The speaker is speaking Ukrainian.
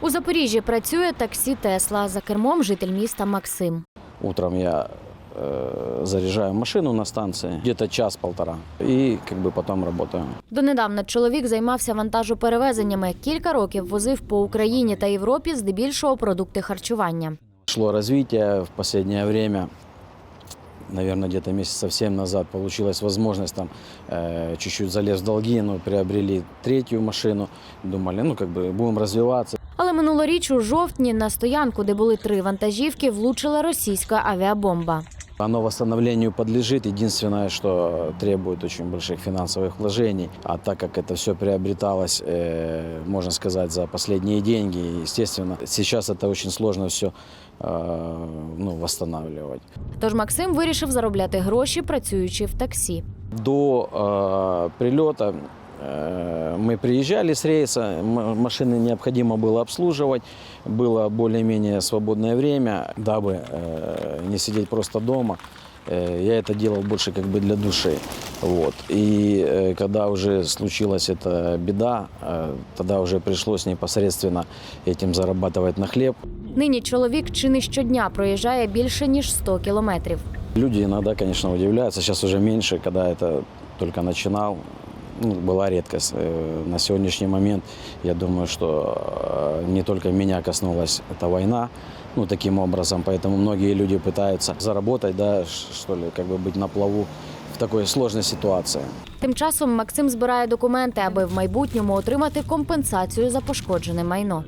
У Запоріжжі працює таксі Тесла. За кермом житель міста Максим. Утром я э, заряжаю машину на станции, где-то час-полтора, и как бы потом работаю. Донедавна чоловік займався вантажоперевезеннями. Кілька років возив по Україні та Європі здебільшого продукти харчування. Шло развитие в последнее время. Наверное, где-то месяцев семь назад получилась возможность там э, чуть-чуть залез в долги, но приобрели третью машину. Думали, ну как бы будем развиваться. Але минулоріч у жовтні на стоянку, де були три вантажівки, влучила російська авіабомба. Оно восстановлению подлежит. Единственное, что требует очень больших финансовых вложений. А так как это все приобреталось, э, можно сказать, за последние деньги, естественно, сейчас это очень сложно все ну, восстанавливать. Тож Максим вирішив заробляти гроші, працюючи в таксі. До э, прилета э, мы приезжали с рейса, м- машины необходимо было обслуживать, было более-менее свободное время, дабы э, не сидеть просто дома. Э, Я это делал больше как бы для души. Вот. И э, когда уже случилась эта беда, э, тогда уже пришлось непосредственно этим зарабатывать на хлеб. Нині чоловік чи не щодня проїжджає більше ніж 100 кілометрів. Люди иногда, конечно, удивляются. Сейчас уже меньше, когда это только начинал. Ну, была редкость. Э, На сегодняшний момент я думаю, что э, не только меня коснулась эта война, ну, таким образом, поэтому многие люди пытаются заработать, да, ш- что ли, как бы быть на плаву в такой сложной ситуации. Тим часом Максим збирає документи, аби в майбутньому отримати компенсацію за пошкоджене майно.